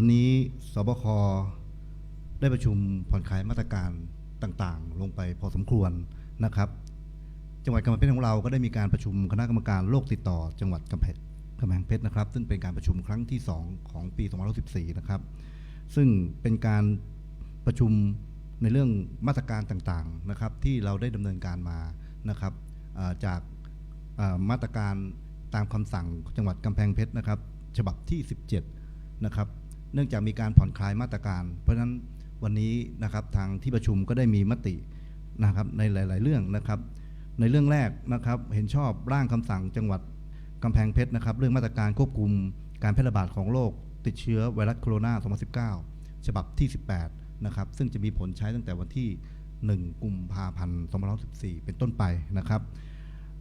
วันนี้สบคได้ประชุมผ่อนคลายมาตรการต่างๆ ลงไปพอสมควรนะครับ จังหวัดกำแพงเพชรของเราก็ได้มีการประชุมคณะกรรมการโรคติดต่อ จังหวัดกำแพงกำแพงเพชรนะครับ ซึ่งเป็นการประชุมครั้งที่ 2 ของปี 2014 นะครับ ซึ่งเป็นการประชุมในเรื่องมาตรการต่างๆนะครับ ที่เราได้ดำเนินการมานะครับจากมาตรการตามคำสั่งจังหวัดกำแพงเพชรนะครับ ฉบับที่ 17 นะครับ เนื่องจากมีการผ่อนคลายมาตรการ เพราะฉะนั้นวันนี้นะครับทางที่ประชุมก็ได้มีมตินะครับในหลาย ๆ เรื่องนะครับ ในเรื่องแรกนะครับเห็นชอบร่างคำสั่งจังหวัดกำแพงเพชรนะครับ เรื่องมาตรการควบคุมการแพร่ระบาดของโรคติดเชื้อไวรัสโคโรนา 2019 ฉบับที่ 18 นะครับ ซึ่งจะมีผลใช้ตั้งแต่วันที่ 1 กุมภาพันธ์2514 เป็นต้นไปนะครับ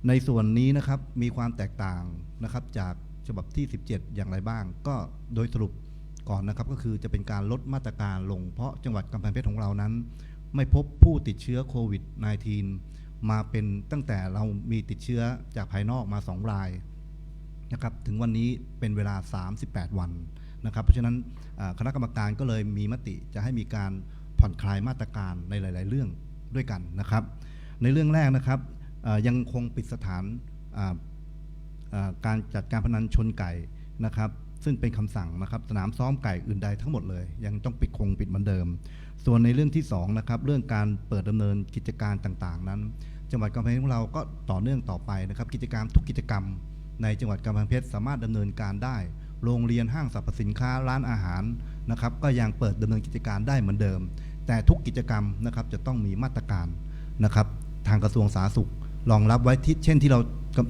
ในส่วนนี้นะครับมีความแตกต่างนะครับจากฉบับที่ 17 อย่างไรบ้าง ก็โดยสรุป ก่อนนะครับก็คือจะเป็นการลดมาตรการลง เพราะจังหวัดกำแพงเพชรของเรานั้น ไม่พบผู้ติดเชื้อโควิด -19 มาเป็นตั้งแต่เรามีติดเชื้อจากภายนอกมา 2 รายนะครับถึงวันนี้เป็นเวลา 38 วันนะครับ เพราะฉะนั้นคณะกรรมการก็เลยมีมติจะให้มีการผ่อนคลายมาตรการในหลาย ๆ เรื่องด้วยกันนะครับ ในเรื่องแรกนะครับยังคงปิดสถานการจัดการพนันชนไก่นะครับ ซึ่งเป็นคำสั่งนะครับสนามซ้อมไก่อื่นใดทั้งหมดเลย ยังต้องปิดคงปิดเหมือนเดิม ส่วนในเรื่องที่2นะครับเรื่องการเปิดดำเนินกิจการต่างๆ นั้น จังหวัดกำแพงเพชรของเราก็ต่อเนื่องต่อไปนะครับกิจกรรมทุกกิจกรรม ในจังหวัดกำแพงเพชรสามารถดำเนินการได้ โรงเรียนห้างสรรพสินค้าร้านอาหารนะครับก็ยังเปิดดำเนินกิจการได้เหมือนเดิม แต่ทุกกิจกรรมนะครับจะต้องมีมาตรการนะครับทางกระทรวงสาธารณสุขรองรับไว้ที่เช่นที่เรา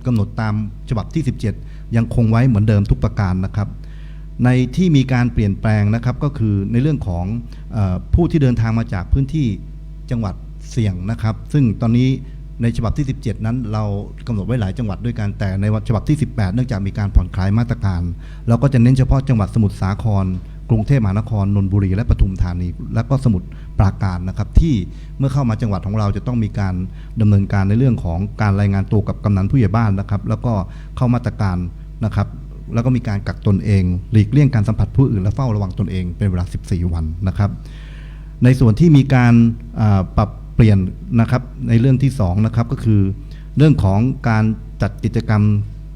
กำหนดตามฉบับที่ 17 ยังคงไว้เหมือนเดิมทุกประการนะครับ ในที่มีการเปลี่ยนแปลงนะครับก็คือในเรื่องของอผู้ที่เดินทางมาจากพื้นที่จังหวัดเสี่ยงนะครับ ซึ่งตอนนี้ในฉบับที่ 17 นั้นเรากำหนดไว้หลายจังหวัดด้วยกันแต่ในฉบับที่ 18 เนื่องจากมีการผ่อนคลายมาตรการ เราก็จะเน้นเฉพาะจังหวัดสมุทรสาคร กรุงเทพมหานครนนทบุรี และปทุมธานี และก็สมุทรปราการนะครับ ที่เมื่อเข้ามาจังหวัดของเราจะต้องมีการดำเนินการในเรื่องของการรายงานตัวกับกำนันผู้ใหญ่บ้านนะครับ แล้วก็เข้ามาตรการนะครับแล้วก็มีการกักตนเอง หลีกเลี่ยงการสัมผัสผู้อื่นและเฝ้าระวังตนเองเป็นเวลา 14 วันนะครับ ในส่วนที่มีการปรับเปลี่ยนนะครับในเรื่องที่2นะครับก็คือ เรื่องของการจัดกิจกรรม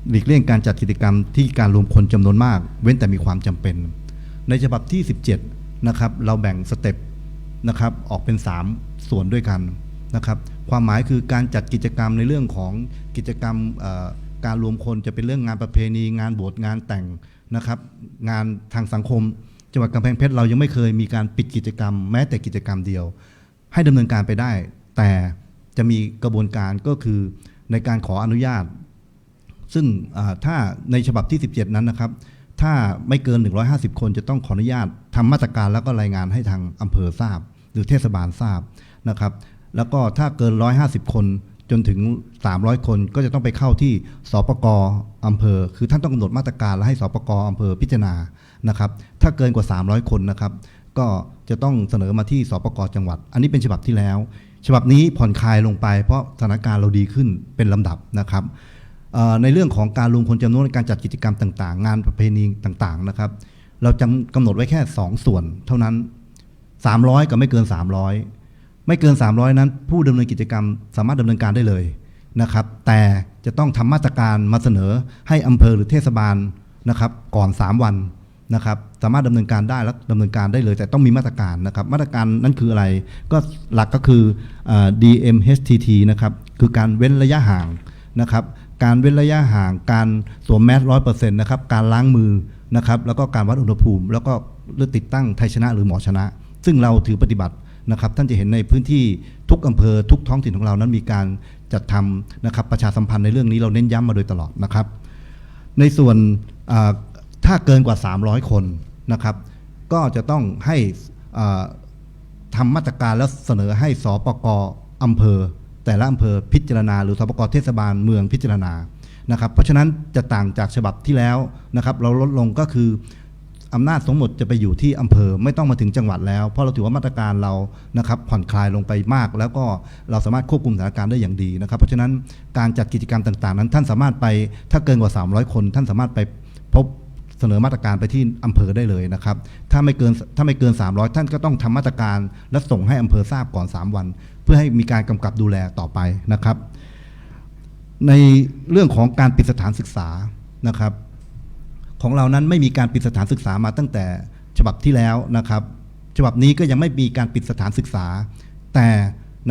หลีกเลี่ยงการจัดกิจกรรมที่การรวมคนจำนวนมาก เว้นแต่มีความจำเป็น ในฉบับที่ 17นะครับเราแบ่งสเต็ปนะครับออกเป็น 3 ส่วนด้วยกันนะครับความหมายคือการจัดกิจกรรมในเรื่องของกิจกรรมการรวมคนจะเป็นเรื่องงานประเพณีงานบวชงานแต่งนะครับ งานทางสังคม จังหวัดกำแพงเพชรเรายังไม่เคยมีการปิดกิจกรรม แม้แต่กิจกรรมเดียว ให้ดำเนินการไปได้ แต่จะมีกระบวนการก็คือในการขออนุญาต ซึ่งถ้าในฉบับที่ 17 นั้นนะครับ ถ้าไม่เกิน 150 คนจะต้องขออนุญาตทำมาตรการแล้วก็รายงานให้ทางอำเภอทราบ หรือเทศบาลทราบนะครับ แล้วก็ถ้าเกิน 150 คนจนถึง 300 คนก็จะต้องไปเข้าที่สปกอำเภอ คือท่านต้องกำหนดมาตรการและให้สปกอำเภอพิจารณานะครับ ถ้าเกินกว่า 300 คนนะครับ ก็จะต้องเสนอมาที่สปกจังหวัด อันนี้เป็นฉบับที่แล้ว ฉบับนี้ผ่อนคลายลงไปเพราะสถานการณ์เราดีขึ้นเป็นลำดับนะครับ ในเรื่องของการรวมคนจำนวนในการจัดกิจกรรมต่าง ๆ งานประเพณีต่างๆนะครับ เราจำกำหนดไว้แค่ 2 ส่วน เท่านั้น 300 กับไม่เกิน 300 ไม่เกิน 300 นั้น ผู้ดำเนินกิจกรรมสามารถดำเนินการได้เลยนะครับ แต่จะต้องทำมาตรการมาเสนอให้อำเภอหรือเทศบาลนะครับก่อน 3 วันนะครับสามารถดำเนินการได้และดำเนินการได้เลย แต่ต้องมีมาตรการนะครับ มาตรการนั้นคืออะไร ก็หลักก็คืออ DMHTT นะครับคือการเว้นระยะห่างนะครับ การเว้นระยะห่าง การสวมแมสร้อยเปอร์เซ็นต์นะครับ การล้างมือนะครับ แล้วก็การวัดอุณหภูมิ แล้วก็เลือกติดตั้งไทยชนะหรือหมอชนะ ซึ่งเราถือปฏิบัตินะครับ ท่านจะเห็นในพื้นที่ทุกอำเภอทุกท้องถิ่นของเรานั้นมีการจัดทำนะครับประชาสัมพันธ์ในเรื่องนี้เราเน้นย้ำมาโดยตลอดนะครับ ในส่วนถ้าเกินกว่า 300 คนนะครับ ก็จะต้องให้ทำมาตรการแล้วเสนอให้สปกอำเภอ แต่ละอำเภอพิจารณา หรือสปกเทศบาลเมืองพิจารณานะครับเพราะฉะนั้นจะต่างจากฉบับที่แล้วนะครับเราลดลงก็คืออำนาจทั้งหมดจะไปอยู่ที่อำเภอไม่ต้องมาถึงจังหวัดแล้ว เพราะเราถือว่ามาตรการเรานะครับผ่อนคลายลงไปมาก แล้วก็เราสามารถควบคุมสถานการณ์ได้อย่างดีนะครับ เพราะฉะนั้นการจัดกิจกรรมต่าง ๆ นั้น ท่านสามารถไปถ้าเกินกว่า 300 คน ท่านสามารถไปพบเสนอมาตรการไปที่อำเภอได้เลยนะครับถ้าไม่เกินถ้าไม่เกิน 300 ท่านก็ต้องทำมาตรการและส่งให้อำเภอทราบก่อน 3 วัน พื่อให้มีการกำกับดูแลต่อไปนะครับ ในเรื่องของการปิดสถานศึกษานะครับ ของเรานั้นไม่มีการปิดสถานศึกษามาตั้งแต่ฉบับที่แล้วนะครับ ฉบับนี้ก็ยังไม่มีการปิดสถานศึกษา แต่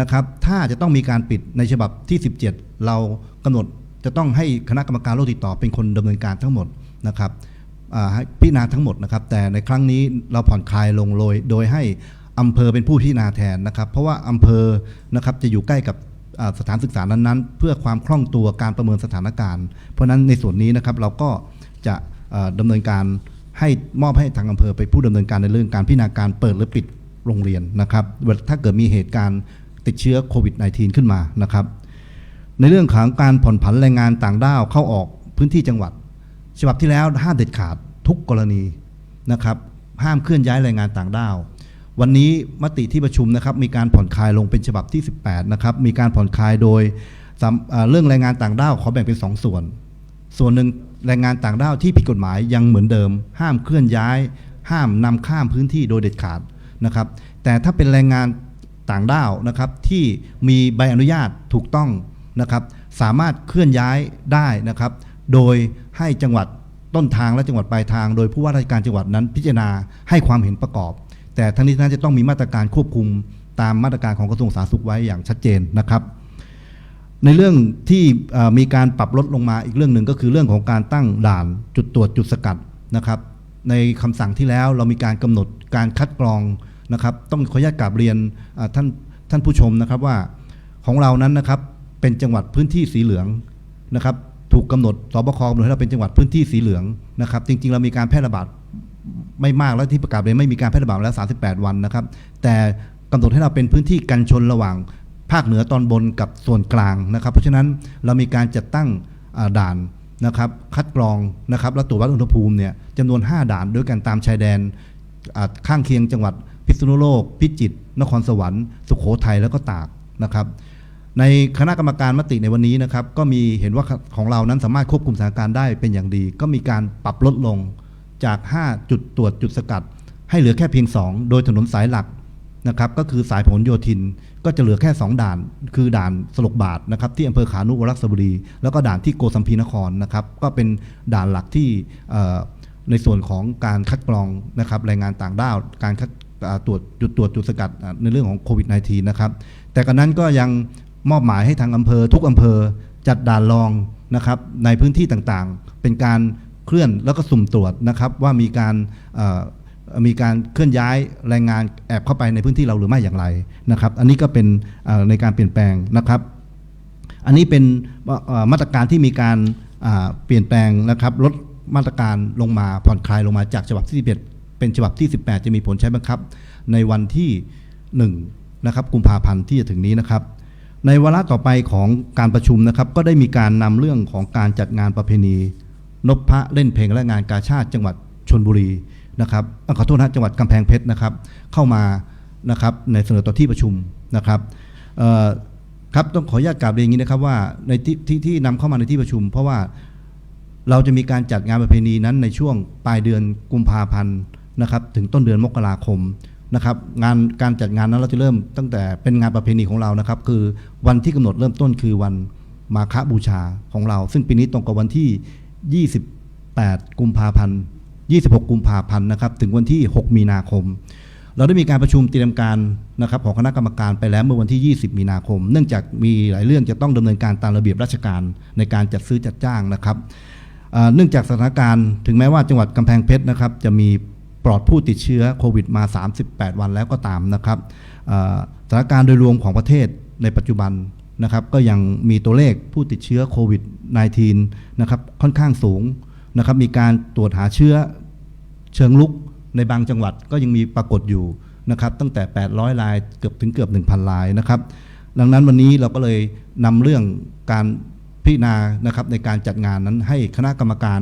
นะครับถ้าจะต้องมีการปิดในฉบับที่ 17 เรากำหนดจะต้องให้คณะกรรมการโรคติดต่อเป็นคนดำเนินการทั้งหมดนะครับพิจารณาทั้งหมดนะครับ แต่ในครั้งนี้เราผ่อนคลายลงโดยโดยให้ อำเภอเป็นผู้พิจารณาแทนนะครับ เพราะว่าอำเภอนะครับจะอยู่ใกล้กับสถานศึกษานั้นๆ เพื่อความคล่องตัวการประเมินสถานการณ์ เพราะฉะนั้นในส่วนนี้นะครับเราก็จะเอ่อดำเนินการให้มอบให้ทางอำเภอไปผู้ดำเนินการในเรื่องการพิจารณาการเปิดหรือปิดโรงเรียนนะครับ ถ้าเกิดมีเหตุการณ์ติดเชื้อโควิด -19 ขึ้นมานะครับ ในเรื่องของการผ่อนผันแรงงานต่างด้าวเข้าออกพื้นที่จังหวัด ฉบับที่แล้วห้ามเด็ดขาดทุกกรณีนะครับ ห้ามเคลื่อนย้ายแรงงานต่างด้าว วันนี้มติที่ประชุมนะครับมีการผ่อนคลายลงเป็นฉบับที่ 18 นะครับ มีการผ่อนคลายโดยเรื่องแรงงานต่างด้าวขอแบ่งเป็น 2 ส่วน ส่วนหนึ่งแรงงานต่างด้าวที่ผิดกฎหมายยังเหมือนเดิม ห้ามเคลื่อนย้าย ห้ามนำข้ามพื้นที่โดยเด็ดขาดนะครับ แต่ถ้าเป็นแรงงานต่างด้าวนะครับที่มีใบอนุญาตถูกต้องนะครับ สามารถเคลื่อนย้ายได้นะครับ โดยให้จังหวัดต้นทางและจังหวัดปลายทาง โดยผู้ว่าราชการจังหวัดนั้นพิจารณาให้ความเห็นประกอบ แต่ทั้งนี้ทั้งนั้นจะต้องมีมาตรการควบคุมตามมาตรการของกระทรวงสาธารณสุขไว้อย่างชัดเจนนะครับ ในเรื่องที่มีการปรับลดลงมาอีกเรื่องหนึ่งก็คือเรื่องของการตั้งด่านจุดตรวจจุดสกัดนะครับ ในคำสั่งที่แล้วเรามีการกำหนดการคัดกรองนะครับ ต้องขออนุญาตกราบเรียนท่านท่านผู้ชมนะครับว่าของเรานั้นนะครับเป็นจังหวัดพื้นที่สีเหลืองนะครับ ถูกกำหนดสบคกำหนดให้เราเป็นจังหวัดพื้นที่สีเหลืองนะครับ จริงๆ เรามีการแพร่ระบาด ไม่มากแล้วที่ประกาศเลยไม่มีการแพร่ระบาดแล้ว 38 วันนะครับ แต่กำหนดให้เราเป็นพื้นที่กันชนระหว่างภาคเหนือตอนบนกับส่วนกลางนะครับ เพราะฉะนั้นเรามีการจัดตั้งด่านนะครับคัดกรองนะครับและตรวจวัดอุณหภูมิเนี่ยจำนวน 5 ด่านด้วยกันตามชายแดนข้างเคียงจังหวัดพิษณุโลก พิจิตรนครสวรรค์ สุโขทัยแล้วก็ตากนะครับ ในคณะกรรมการมติในวันนี้นะครับก็มีเห็นว่าของเรานั้นสามารถควบคุมสถานการณ์ได้เป็นอย่างดี ก็มีการปรับลดลง จาก 5 จุดตรวจจุดสกัด ให้เหลือแค่เพียง 2 โดยถนนสายหลักนะครับก็คือสายพหลโยธินก็จะเหลือแค่ 2 ด่าน คือด่านสลกบาทนะครับที่อำเภอขานุวรักษบุรี แล้วก็ด่านที่โกสัมพีนครนะครับก็เป็นด่านหลักที่ในส่วนของการคัดกรองนะครับแรงงานต่างด้าว การคัดตรวจจุดตรวจจุดสกัดในเรื่องของโควิด -19 นะครับแต่กันนั้นก็ยังมอบหมายให้ทางอำเภอทุกอำเภอจัดด่านรองนะครับในพื้นที่ต่างๆ เป็นการ เคลื่อนแล้วก็สุ่มตรวจนะครับว่ามีการมีการเคลื่อนย้ายแรงงานแอบเข้าไปในพื้นที่เราหรือไม่อย่างไรนะครับ อันนี้ก็เป็นในการเปลี่ยนแปลงนะครับ อันนี้เป็นมาตรการที่มีการเปลี่ยนแปลงนะครับลดมาตรการลงมาผ่อนคลายลงมาจากฉบับที่11เป็นฉบับที่ 18 จะมีผลใช้บังคับ ในวันที่1นะครับกุมภาพันธ์ที่จะถึงนี้นะครับ ในวาระต่อไปของการประชุมนะครับ ก็ได้มีการนำเรื่องของการจัดงานประเพณี นพพระเล่นเพลงและงานกาชาติจังหวัดชนบุรีนะครับขอโทษนะจังหวัดกำแพงเพชรนะครับ เข้ามานะครับในเสนอต่อที่ประชุมนะครับครับต้องขออนุญาตกราบเรียนอย่างนี้นะครับว่าในที่ที่ที่นำเข้ามาในที่ประชุม เพราะว่าเราจะมีการจัดงานประเพณีนั้นในช่วงปลายเดือนกุมภาพันธ์นะครับ ถึงต้นเดือนมกราคมนะครับ งานการจัดงานนั้นเราจะเริ่มตั้งแต่เป็นงานประเพณีของเรานะครับ คือวันที่กำหนดเริ่มต้นคือวันมาฆบูชาของเรา ซึ่งปีนี้ตรงกับวันที่ 28 กุมภาพันธ์ 26 กุมภาพันธ์นะครับ ถึงวันที่ 6 มีนาคม เราได้มีการประชุมเตรียมการนะครับของคณะกรรมการไปแล้วเมื่อวันที่ 20 มีนาคม เนื่องจากมีหลายเรื่องจะต้องดำเนินการตามระเบียบราชการในการจัดซื้อจัดจ้างนะครับ เนื่องจากสถานการณ์ถึงแม้ว่าจังหวัดกำแพงเพชรนะครับจะมีปลอดผู้ติดเชื้อโควิดมา 38 วันแล้วก็ตามนะครับสถานการณ์โดยรวมของประเทศในปัจจุบัน นะครับก็ยังมีตัวเลขผู้ติดเชื้อโควิด -19 นะครับค่อนข้างสูงนะครับมีการตรวจหาเชื้อเชิงลุกในบางจังหวัดก็ยังมีปรากฏอยู่นะครับตั้งแต่ 800 รายเกือบถึงเกือบ 1,000 รายนะครับดังนั้นวันนี้เราก็เลยนำเรื่องการพิจารณานะครับในการจัดงานนั้นให้คณะกรรมการ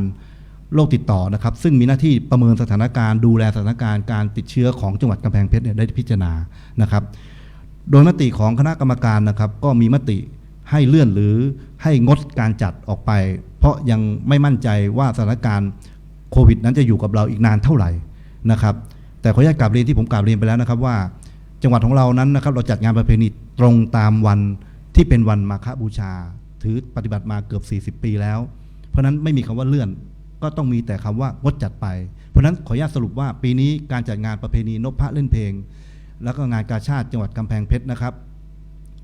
โรคติดต่อนะครับ ซึ่งมีหน้าที่ประเมินสถานการณ์ดูแลสถานการณ์การติดเชื้อของจังหวัดกำแพงเพชรเนี่ยได้พิจารณานะครับ โดยมติของคณะกรรมการนะครับ ก็มีมติให้เลื่อนหรือให้งดการจัดออกไป เพราะยังไม่มั่นใจว่าสถานการณ์โควิดนั้นจะอยู่กับเราอีกนานเท่าไหร่นะครับ แต่ขออนุญาตกลับเรียนที่ผมกลับเรียนไปแล้วนะครับว่า จังหวัดของเรานั้นนะครับ เราจัดงานประเพณีตรงตามวันที่เป็นวันมาฆบูชา ถือปฏิบัติมาเกือบ 40 ปีแล้ว เพราะฉะนั้นไม่มีคำว่าเลื่อน ก็ต้องมีแต่คำว่างดจัดไป เพราะฉะนั้นขออนุญาตสรุปว่าปีนี้การจัดงานประเพณีนพพระเล่นเพลง แล้วก็งานกาชาติจังหวัดกำแพงเพชรนะครับ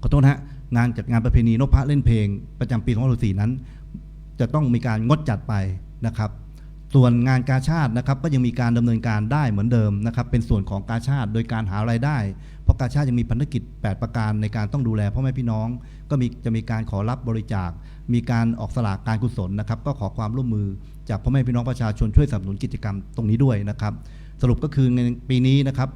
ขอโทษฮะงานจัดงานประเพณีนพพระเล่นเพลง ประจำปี2564นั้น จะต้องมีการงดจัดไปนะครับ ส่วนงานกาชาตินะครับก็ยังมีการดำเนินการได้เหมือนเดิมนะครับ เป็นส่วนของกาชาติโดยการหารายได้ เพราะกาชาติยังมีภารกิจ 8 ประการในการต้องดูแลพ่อแม่พี่น้อง ก็มีจะมีการขอรับบริจาค มีการออกสลากการกุศลนะครับ ก็ขอความร่วมมือจากพ่อแม่พี่น้องประชาชนช่วยสนับสนุนกิจกรรมตรงนี้ด้วยนะครับ สรุปก็คือในปีนี้นะครับ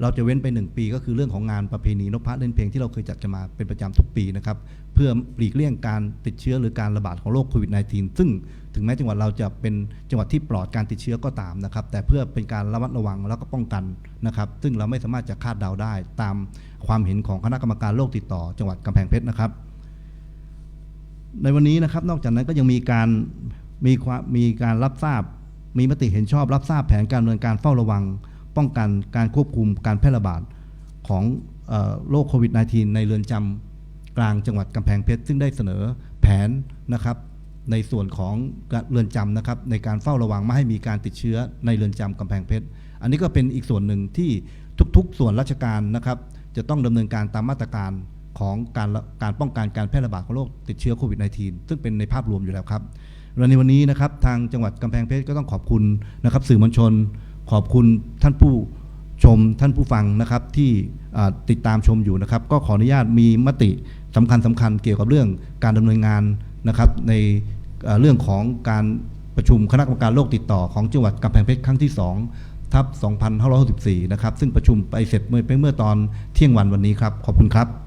เราจะเว้นไป 1 ปีก็คือเรื่องของงานประเพณีนพพระเล่นเพลงที่เราเคยจัดกันมาเป็นประจำทุกปีนะครับ เพื่อหลีกเลี่ยงการติดเชื้อหรือการระบาดของโรคโควิด -19 ซึ่งถึงแม้จังหวัดเราจะเป็นจังหวัดที่ปลอดการติดเชื้อก็ตามนะครับ แต่เพื่อเป็นการระมัดระวังแล้วก็ป้องกันนะครับ ซึ่งเราไม่สามารถจะคาดเดาได้ ตามความเห็นของคณะกรรมการโรคติดต่อ จังหวัดกำแพงเพชรนะครับ ในวันนี้นะครับนอกจากนั้นก็ยังมีการมีความมีการรับทราบ มีมติเห็นชอบรับทราบแผนการดำเนินการเฝ้าระวัง ป้องกันการควบคุมการแพร่ระบาดของโรคโควิด -19 ในเรือนจำกลางจังหวัดกำแพงเพชร ซึ่งได้เสนอแผนนะครับในส่วนของเรือนจำนะครับในการเฝ้าระวังไม่ให้มีการติดเชื้อในเรือนจำกำแพงเพชร อันนี้ก็เป็นอีกส่วนหนึ่งที่ทุกๆ ส่วนราชการนะครับ จะต้องดำเนินการตามมาตรการของการการป้องกันการแพร่ระบาดของโรคติดเชื้อโควิด -19 ซึ่งเป็นในภาพรวมอยู่แล้วครับและในวันนี้นะครับทางจังหวัดกำแพงเพชรก็ต้องขอบคุณนะครับสื่อมวลชน ขอบคุณท่านผู้ชมท่านผู้ฟังนะครับที่ติดตามชมอยู่นะครับ ก็ขออนุญาตมีมติสำคัญสำคัญเกี่ยวกับเรื่องการดำเนินงานนะครับ ในเรื่องของการประชุมคณะกรรมการโรคติดต่อของจังหวัดกำแพงเพชรครั้งที่ 2 ทับ 2564 นะครับ ซึ่งประชุมไปเสร็จเมื่อเมื่อตอนเที่ยงวันวันนี้ครับ ขอบคุณครับ